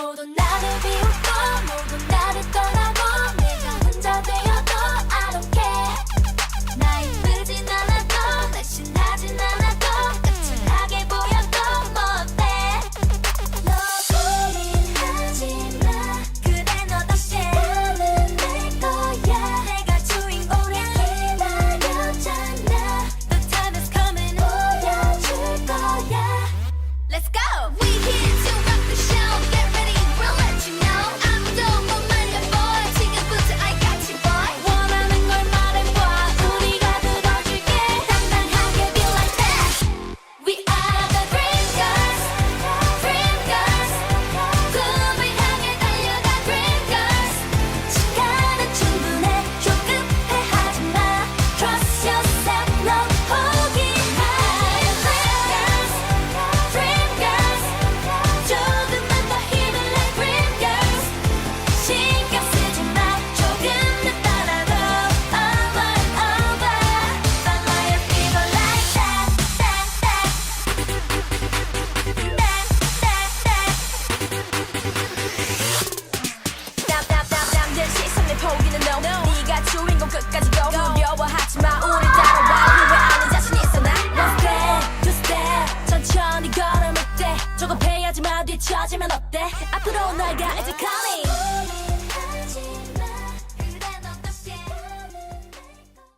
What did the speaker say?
보도 나를 비웃 끝까지 go 두려워하지 마 우리 따라와. 후회하는 자신 있어. 난 One step, two step 천천히 걸으면 돼 조금 해야지만 뒤처지면 어때? 앞으로 널 가야지 coming.